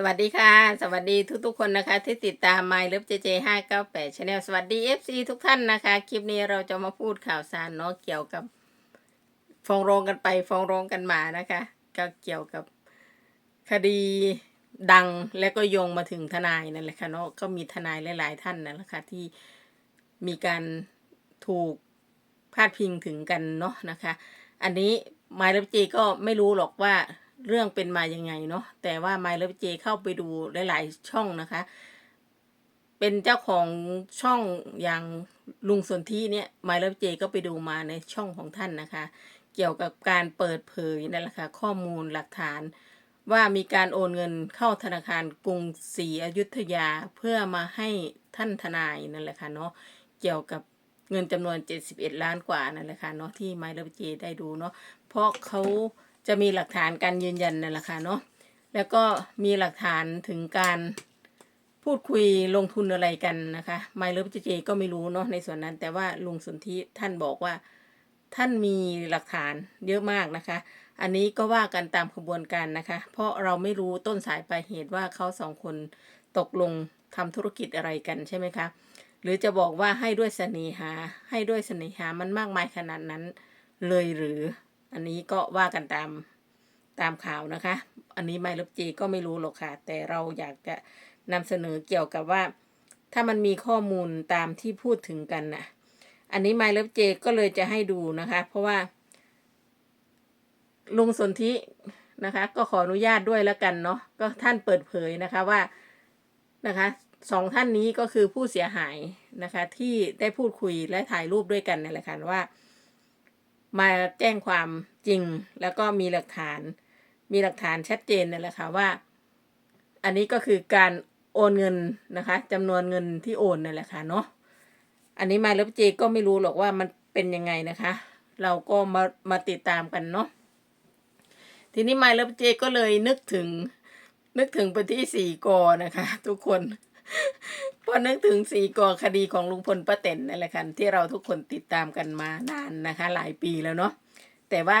สวัสดีค่ะ สวัสดีทุกๆคนนะคะ ที่ติดตาม My Love JJ 598 Channel สวัสดี FC ทุกท่านนะคะ คลิปนี้เราจะมาพูดข่าวสารเนาะเกี่ยวกับฟ้องร้องกันไปฟ้องร้องกันมานะคะ ก็เกี่ยวกับคดีดังและก็โยงมาถึงทนายนั่นแหละค่ะเนาะก็มีทนายหลาย ๆ ท่านนั่นแหละค่ะที่มีการถูกพาดพิงถึงกันเนาะนะคะ อันนี้ My Love J ก็ไม่รู้หรอกว่า เรื่องเป็นมายังไงเนาะแต่ว่า My Love J เจเข้าไปดูหลาย ๆ ช่องนะคะ เป็นเจ้าของช่องอย่างลุงสนที่เนี่ย My Love J ก็ไปดูมาในช่องของท่านนะคะ เกี่ยวกับการเปิดเผยนั่นแหละค่ะข้อมูลหลักฐานว่ามีการโอนเงินเข้าธนาคารกรุงศรีอยุธยาเพื่อมาให้ท่านทนายนั่นแหละค่ะเนาะเกี่ยวกับเงินจำนวน 71 ล้านกว่านั่นแหละค่ะเนาะที่ My Love J ได้ดูเนาะเพราะเขา จะมีหลักฐานการยืนยันนั่นแหละค่ะเนาะแล้วก็มีหลักฐานถึงการพูดคุยลงทุนอะไรกันนะคะ My Love J ก็ไม่รู้เนาะในส่วนนั้น แต่ว่าลุงสนธิท่านบอกว่าท่านมีหลักฐานเยอะมากนะคะ อันนี้ก็ว่ากันตามขบวนการนะคะ เพราะเราไม่รู้ต้นสายปลายเหตุว่าเขาสองคนตกลงทำธุรกิจอะไรกันใช่ไหมคะ หรือจะบอกว่าให้ด้วยเสน่หา ให้ด้วยเสน่หามันมากมายขนาดนั้นเลยหรือ อันนี้ก็ว่ากันตามตามข่าวนะคะ อันนี้ไม่ลบจีก็ไม่รู้หรอกค่ะ แต่เราอยากจะนำเสนอเกี่ยวกับว่า ถ้ามันมีข้อมูลตามที่พูดถึงกันน่ะ อันนี้ My Love J ก็เลยจะให้ดูนะคะ เพราะว่า ลุงสนธินะคะ ก็ขออนุญาตด้วยแล้วกันเนาะก็ท่านเปิดเผยนะคะว่านะคะสองท่านนี้ก็คือผู้เสียหายนะคะ ที่ได้พูดคุยและถ่ายรูปด้วยกันนี่แหละค่ะว่า มาแจ้งความจริงแล้วก็มีหลักฐาน มีหลักฐานชัดเจนนั่แหละค่ะว่า อันนี้ก็คือการโอนเงินนะคะจำนวนเงินที่โอนนั่นแหละค่ะเนาะอันนี้มาแล้วเจก็ไม่รู้หรอกว่ามันเป็นยังไงนะคะ เราก็มามาติดตามกันเนาะทีนี้มาแล้วเจก็เลยนึกถึงนึกถึงไปที่สี่กอนะคะ ทุกคน พอนึกถึงสี่กอคดีของลุงพลป้าเต็นนั่นแหละค่ะที่เราทุกคนติดตามกันมานานนะคะ หลายปีแล้วเนาะแต่ว่า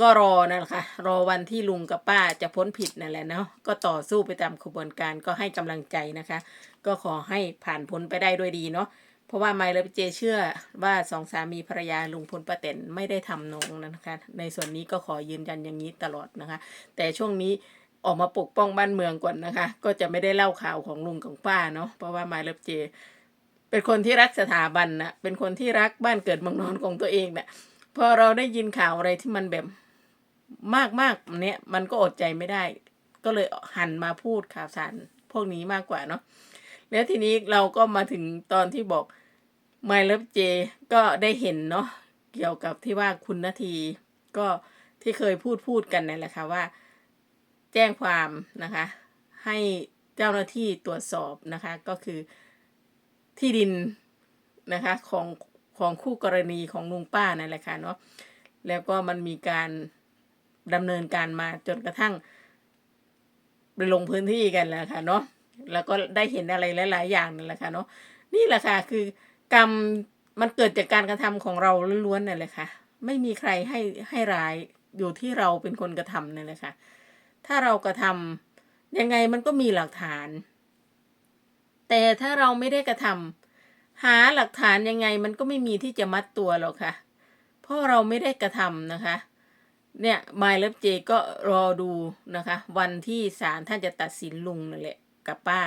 ก็รอนั่นแหละค่ะรอวันที่ลุงกับป้าจะพ้นผิดนั่นแหละเนาะก็ต่อสู้ไปตามขบวนการก็ให้กำลังใจนะคะ ก็ขอให้ผ่านพ้นไปได้ด้วยดีเนาะเพราะว่าไมล์และเจเชื่อว่าสองสามีภรรยาลุงพลป้าเต็นไม่ได้ทำนองนะคะ ในส่วนนี้ก็ขอยืนยันอย่างนี้ตลอดนะคะ แต่ช่วงนี้ ออกมาปกป้องบ้านเมืองก่อนนะคะ ก็จะไม่ได้เล่าข่าวของลุงของป้าเนาะเพราะว่าไมล์และเจ เป็นคนที่รักสถาบันนะเป็นคนที่รักบ้านเกิดเมืองนอนของตัวเองเนะ่ะพอเราได้ยินข่าวอะไรที่มันแบบมากมากๆเนี้ยมันก็อดใจไม่ได้ ก็เลยหันมาพูดข่าวสารพวกนี้มากกว่าเนาะแล้วทีนี้เราก็มาถึงตอนที่บอก My Love J ก็ได้เห็นเนาะเกี่ยวกับที่ว่าคุณนาทีก็ที่เคยพูดพูดกันนั่นแหละค่ะว่า แจ้งความนะคะ ให้เจ้าหน้าที่ตรวจสอบนะคะ ก็คือที่ดินนะคะของของคู่กรณีของลุงป้านั่นแหละค่ะเนาะแล้วก็มันมีการดำเนินการมาจนกระทั่งไปลงพื้นที่กันแล้วค่ะเนาะแล้วก็ได้เห็นอะไรหลาย ๆ อย่างนั่นแหละค่ะเนาะนี่แหละค่ะคือกรรมมันเกิดจากการกระทำของเราล้วนๆนั่นแหละค่ะ ไม่มีใครให้ให้ร้ายอยู่ที่เราเป็นคนกระทำนั่นแหละค่ะ ถ้าเรากระทำยังไงมันก็มีหลักฐาน แต่ถ้าเราไม่ได้กระทำหาหลักฐานยังไงมันก็ไม่มีที่จะมัดตัวหรอกค่ะ เพราะเราไม่ได้กระทำนะคะ เนี่ยมายเลิฟเจก็รอดูนะคะ วันที่ศาลท่านจะตัดสินลุงนั่นแหละกับป้า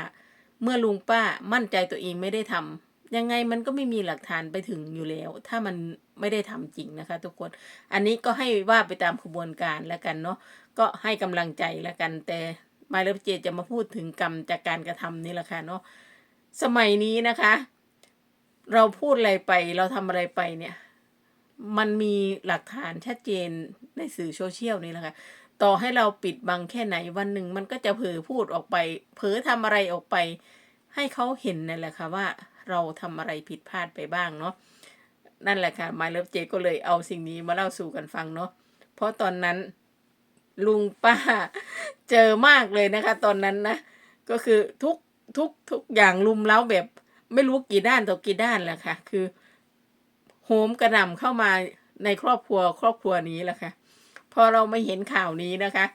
เมื่อลุงป้ามั่นใจตัวเองไม่ได้ทำยังไงมันก็ไม่มีหลักฐานไปถึงอยู่แล้ว ถ้ามันไม่ได้ทำจริงนะคะ ทุกคน อันนี้ก็ให้ว่าไปตามขบวนการแล้วกันเนาะ ก็ให้กำลังใจแล้วกัน แต่มาเลฟเจจะมาพูดถึงกรรมจากการกระทำนี่แหละค่ะเนาะสมัยนี้นะคะ เราพูดอะไรไปเราทำอะไรไปเนี่ย มันมีหลักฐานชัดเจนในสื่อโซเชียลนี่แหละค่ะต่อให้เราปิดบังแค่ไหนวันหนึ่งมันก็จะเผลอพูดออกไป เผลอทำอะไรออกไป ให้เขาเห็นนั่นแหละค่ะว่าเราทำอะไรผิดพลาดไปบ้างเนาะนั่นแหละค่ะ My Love J ก็เลยเอาสิ่งนี้มาเล่าสู่กันฟังเนาะเพราะตอนนั้น ลุงป้าเจอมากเลยนะคะ ตอนนั้นนะก็คือทุกทุกทุกอย่างลุมเล้าแบบ ไม่รู้กี่ด้านต่อกี่ด้านแหละค่ะ คือโหมกระหน่ำเข้ามาในครอบครัวครอบครัวนี้แหละค่ะพอเราไม่เห็นข่าวนี้นะคะ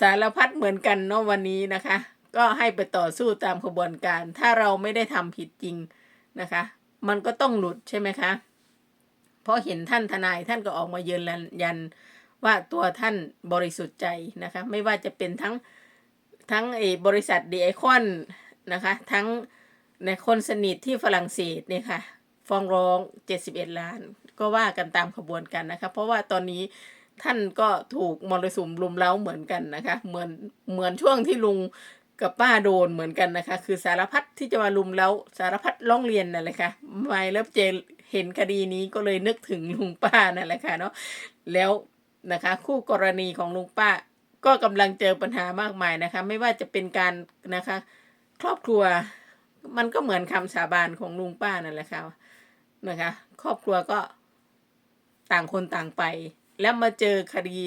สารพัดเหมือนกันเนาะวันนี้นะคะ ก็ก็ให้ไปต่อสู้ตามขบวนการ ถ้าเราไม่ได้ทำผิดจริงนะคะ มันก็ต้องหลุดใช่ไหมคะเพราะเห็นท่านทนายท่านก็ออกมายืนยัน ว่าตัวท่านบริสุทธิ์ใจนะคะ ไม่ว่าจะเป็นทั้งทั้งไอ้บริษัทดีไอคอนนะคะ ทั้งในคนสนิทที่ฝรั่งเศสเนี่ยค่ะฟ้องร้อง 71 ล้าน ก็ว่ากันตามขบวนการนะคะ เพราะว่าตอนนี้ท่านก็ถูกมรสุมลุมเล้าเหมือนกันนะคะ เหมือนเหมือนช่วงที่ลุงกับป้าโดนเหมือนกันนะคะ คือสารพัดที่จะมาลุมเล้าสารพัดร้องเรียนนั่นแหละค่ะไม่แล้วเจเห็นคดีนี้ก็เลยนึกถึงลุงป้านั่นแหละค่ะเนาะแล้ว นะคะ คู่กรณีของลุงป้า ก็กำลังเจอปัญหามากมายนะคะ ไม่ว่าจะเป็นการนะคะ ครอบครัวมันก็เหมือนคำสาบานของลุงป้านั่นแหละค่ะนะคะ ครอบครัวก็ต่างคนต่างไป แล้วมาเจอคดี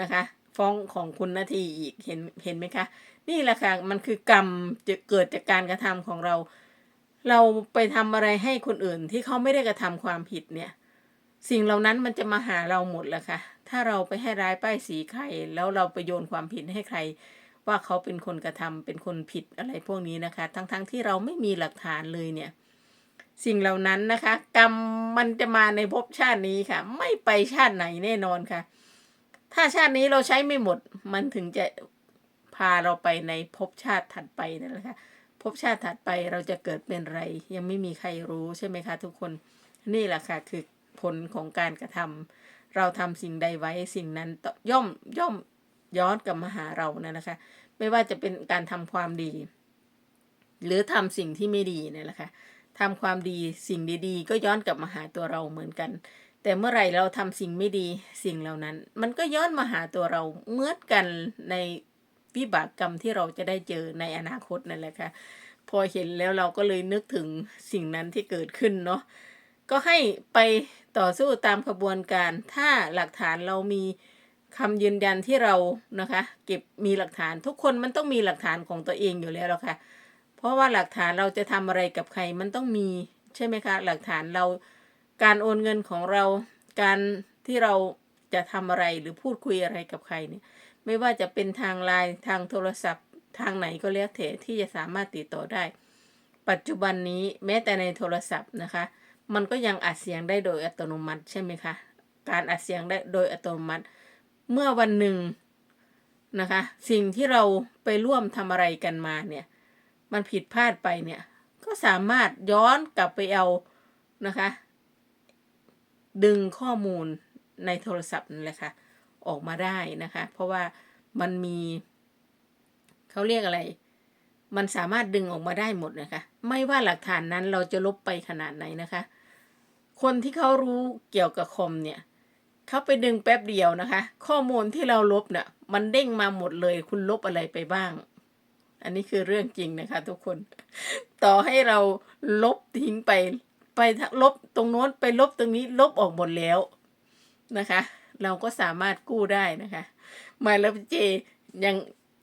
นะคะ ฟ้องของคุณนาทีอีกเห็นเห็นไหมคะ นี่แหละค่ะมันคือกรรมจะเกิดจากการกระทำของเรา เราไปทำอะไรให้คนอื่นที่เขาไม่ได้กระทำความผิดเนี่ย สิ่งเหล่านั้นมันจะมาหาเราหมดแหละค่ะ ถ้าเราไปให้ร้ายป้ายสีใคร แล้วเราไปโยนความผิดให้ใคร ว่าเขาเป็นคนกระทำเป็นคนผิดอะไรพวกนี้นะคะ ทั้งๆทที่เราไม่มีหลักฐานเลยเนี่ย สิ่งเหล่านั้นนะคะ กรรมมันจะมาในภพชาตินี้ค่ะ ไม่ไปชาติไหนแน่นอนค่ะ ถ้าชาตินี้เราใช้ไม่หมด มันถึงจะพาเราไปในภพชาติถัดไปนั่นแหละค่ะภพชาติถัดไปเราจะเกิดเป็นไร ยังไม่มีใครรู้ใช่ไหมคะ ทุกคนนี่แหละค่ะคือผลของการกระทำ เราทำสิ่งใดไว้สิ่งนั้นย่อมย่อมย้อนกลับมาหาเรานะนะคะ ไม่ว่าจะเป็นการทำความดี หรือทำสิ่งที่ไม่ดีเนี่ยแหละค่ะทำความดีสิ่งดีๆ ก็ย้อนกลับมาหาตัวเราเหมือนกัน แต่เมื่อไหร่เราทำสิ่งไม่ดีสิ่งเหล่านั้น มันก็ย้อนมาหาตัวเราเหมือนกันในวิบากกรรมที่เราจะได้เจอในอนาคตนั่นแหละค่ะพอเห็นแล้วเราก็เลยนึกถึงสิ่งนั้นที่เกิดขึ้นเนาะ ก็ให้ไปต่อสู้ตามขบวนการ ถ้าหลักฐานเรามีคำยืนยันที่เรานะคะ เก็บมีหลักฐานทุกคนมันต้องมีหลักฐานของตัวเองอยู่แล้วหรอกค่ะ เพราะว่าหลักฐานเราจะทำอะไรกับใครมันต้องมีใช่ไหมคะ หลักฐานเราการโอนเงินของเราการที่เราจะทำอะไรหรือพูดคุยอะไรกับใครเนี่ย ไม่ว่าจะเป็นทางไลน์ทางโทรศัพท์ ทางไหนก็แล้วแต่ที่จะสามารถติดต่อได้ ปัจจุบันนี้แม้แต่ในโทรศัพท์นะคะ มันก็ยังอัดเสียงได้โดยอัตโนมัติใช่ไหมคะ การอัดเสียงได้โดยอัตโนมัติ เมื่อวันหนึ่งนะคะ สิ่งที่เราไปร่วมทำอะไรกันมาเนี่ย มันผิดพลาดไปเนี่ย ก็สามารถย้อนกลับไปเอานะคะ ดึงข้อมูลในโทรศัพท์นั่นแหละค่ะ ออกมาได้นะคะ เพราะว่ามันมีเขาเรียกอะไร มันสามารถดึงออกมาได้หมดนะคะ ไม่ว่าหลักฐานนั้นเราจะลบไปขนาดไหนนะคะ คนที่เขารู้เกี่ยวกับคอมเนี่ยเขาไปดึงแป๊บเดียวนะคะ ข้อมูลที่เราลบเนี่ยมันเด้งมาหมดเลยคุณลบอะไรไปบ้าง อันนี้คือเรื่องจริงนะคะ ทุกคน ต่อให้เราลบทิ้งไป ไปลบตรงโน้นไปลบตรงนี้ลบออกหมดแล้วนะคะ เราก็สามารถกู้ได้นะคะมาเลฟเจยัง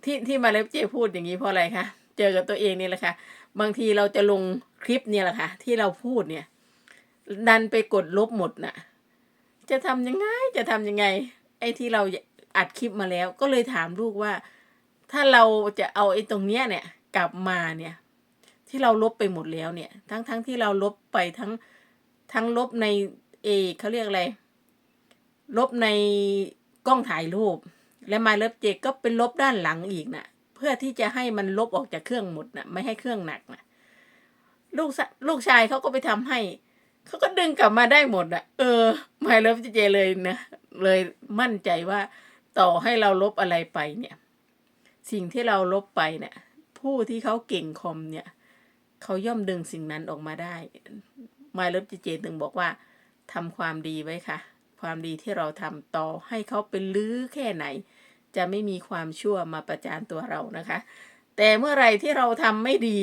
ที่ที่มาเลฟเจพูดอย่างนี้เพราะอะไรคะเจอกับตัวเองนี่แหละค่ะบางทีเราจะลงคลิปเนี่ยแหละค่ะที่เราพูดเนี่ย ดันไปกดลบหมดน่ะ จะทำยังไงจะทำยังไง ไอ้ที่เราอัดคลิปมาแล้ว ก็เลยถามลูกว่า ถ้าเราจะเอาไอ้ตรงเนี้ยเนี่ย กลับมาเนี่ย ที่เราลบไปหมดแล้วเนี่ย ทั้งทั้งที่เราลบไปทั้งทั้งลบในเอเขาเรียกอะไร ลบในกล้องถ่ายรูป และมาเลิฟเจก็เป็นลบด้านหลังอีกนะ่ะ เพื่อที่จะให้มันลบออกจากเครื่องหมดนะ่ะ ไม่ให้เครื่องหนักนะ่ะ ลูกลูกชายเขาก็ไปทำให้ เขาก็ดึงกลับมาได้หมดอะเออมาเลิฟเจเลยนะเลยมั่นใจว่าต่อให้เราลบอะไรไปเนี่ย สิ่งที่เราลบไปเนี่ย ผู้ที่เขาเก่งคอมเนี่ยเขาย่อมดึงสิ่งนั้นออกมาได้มาเลิฟเจถึงบอกว่าทำความดีไว้ค่ะ ความดีที่เราทำต่อให้เขาเป็นลื้อแค่ไหน จะไม่มีความชั่วมาประจานตัวเรานะคะ แต่เมื่อไรที่เราทำไม่ดี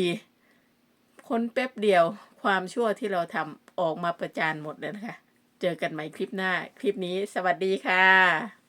คนแป๊บเดียว ความชั่วที่เราทำออกมาประจานหมดเลยนะคะ เจอกันใหม่คลิปหน้า คลิปนี้สวัสดีค่ะ